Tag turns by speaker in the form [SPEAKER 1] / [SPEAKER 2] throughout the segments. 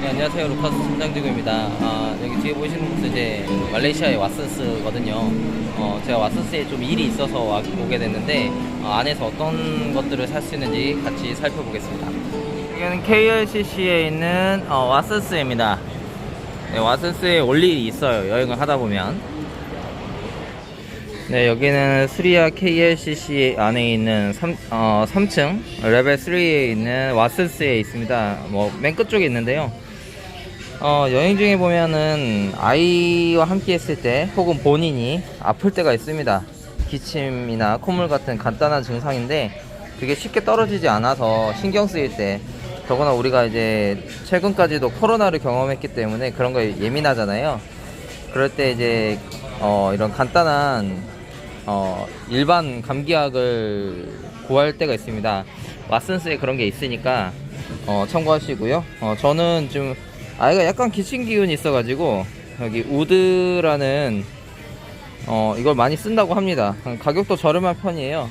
[SPEAKER 1] 네, 안녕하세요. 루카스 팀장지구입니다. 아, 여기 뒤에 보이시는 곳은 이제 말레이시아의 왓슨스거든요. 어, 제가 왓슨스에 좀 일이 있어서 와, 오게 됐는데 어, 안에서 어떤 것들을 살 수 있는지 같이 살펴보겠습니다. 여기는 KLCC에 있는 어, 왓슨스입니다. 네, 왓슨스에 올 일이 있어요. 여행을 하다 보면. 네, 여기는 스리아 KLCC 안에 있는 3, 어, 3층 레벨 3에 있는 왓슨스에 있습니다. 뭐 맨 끝쪽에 있는데요. 어, 여행 중에 보면은 아이와 함께 했을 때 혹은 본인이 아플 때가 있습니다. 기침이나 콧물 같은 간단한 증상인데 그게 쉽게 떨어지지 않아서 신경 쓰일 때 더구나 우리가 이제 최근까지도 코로나를 경험했기 때문에 그런 거에 예민하잖아요. 그럴 때 이제 어, 이런 간단한 어, 일반 감기약을 구할 때가 있습니다. 왓슨스에 그런 게 있으니까 어, 참고하시고요. 어, 저는 좀 아이가 약간 기침 기운이 있어가지고 여기 우드라는 어, 이걸 많이 쓴다고 합니다. 가격도 저렴한 편이에요.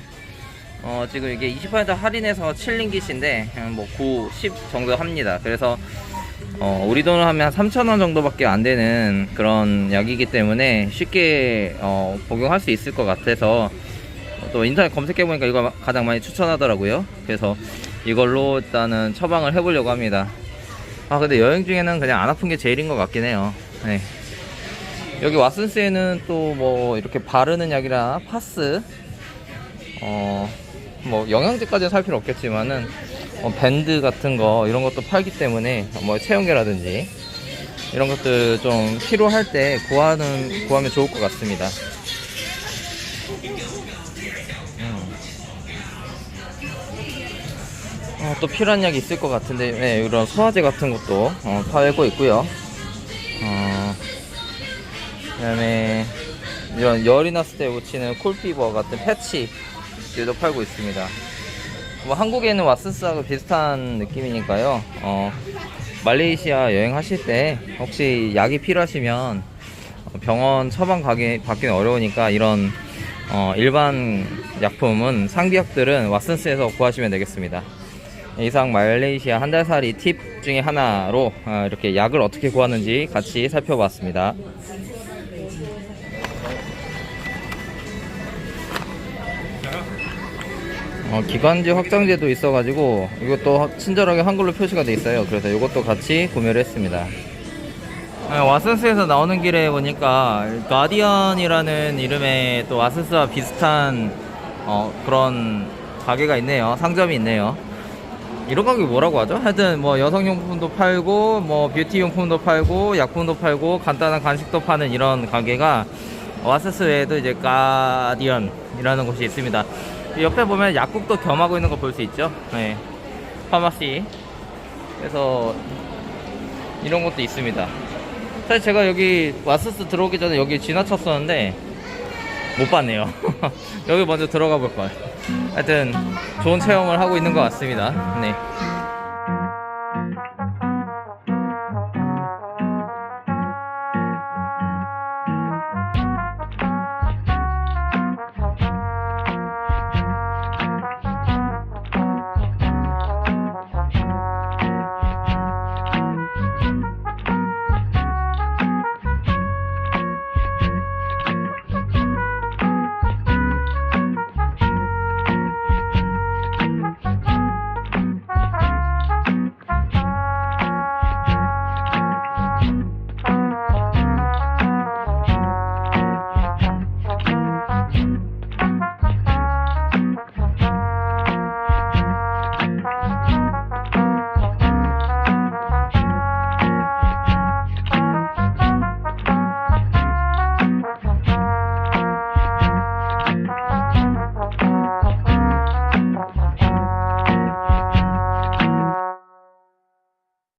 [SPEAKER 1] 어, 지금 이게 20% 할인해서 7링깃인데 그냥 뭐 9, 10 정도 합니다. 그래서 어, 우리 돈으로 하면 3,000원 정도밖에 안 되는 그런 약이기 때문에 쉽게 어, 복용할 수 있을 것 같아서 또 인터넷 검색해보니까 이거 가장 많이 추천하더라고요. 그래서 이걸로 일단은 처방을 해보려고 합니다. 아, 근데 여행 중에는 그냥 안 아픈 게 제일인 것 같긴 해요. 네. 여기 왓슨스에는 또 뭐 이렇게 바르는 약이나 파스, 어, 뭐 영양제까지는 살 필요 없겠지만은 어, 밴드 같은 거 이런 것도 팔기 때문에 뭐 체온계라든지 이런 것들 좀 필요할 때 구하는 구하면 좋을 것 같습니다. 음. 어, 또 필요한 약이 있을 것 같은데 네, 이런 소화제 같은 것도 어, 팔고 있고요. 어, 그다음에 이런 열이 났을 때 붙이는 콜피버 같은 패치들도 팔고 있습니다. 뭐 한국에는 왓슨스하고 비슷한 느낌이니까요. 어, 말레이시아 여행하실 때 혹시 약이 필요하시면 병원 처방 가기 받기는 어려우니까 이런 어, 일반 약품은 상비약들은 왓슨스에서 구하시면 되겠습니다. 이상 말레이시아 한 달 살이 팁 중에 하나로 어, 이렇게 약을 어떻게 구하는지 같이 살펴봤습니다. 어, 기관지 확장제도 있어가지고 이것도 친절하게 한글로 표시가 돼 있어요. 그래서 이것도 같이 구매를 했습니다. 네, 왓슨스에서 나오는 길에 보니까 가디언이라는 이름의 또 왓슨스와 비슷한 어, 그런 가게가 있네요. 상점이 있네요. 이런 가게 뭐라고 하죠? 하여튼 뭐 여성용품도 팔고 뭐 뷰티용품도 팔고 약품도 팔고 간단한 간식도 파는 이런 가게가 왓슨스 외에도 이제 가디언이라는 곳이 있습니다. 옆에 보면 약국도 겸하고 있는 거 볼 수 있죠. 네. 파마시. 그래서 이런 것도 있습니다. 사실 제가 여기 왓슨스 들어오기 전에 여기 지나쳤었는데 못 봤네요. 여기 먼저 들어가 볼 걸. 하여튼 좋은 체험을 하고 있는 것 같습니다. 네.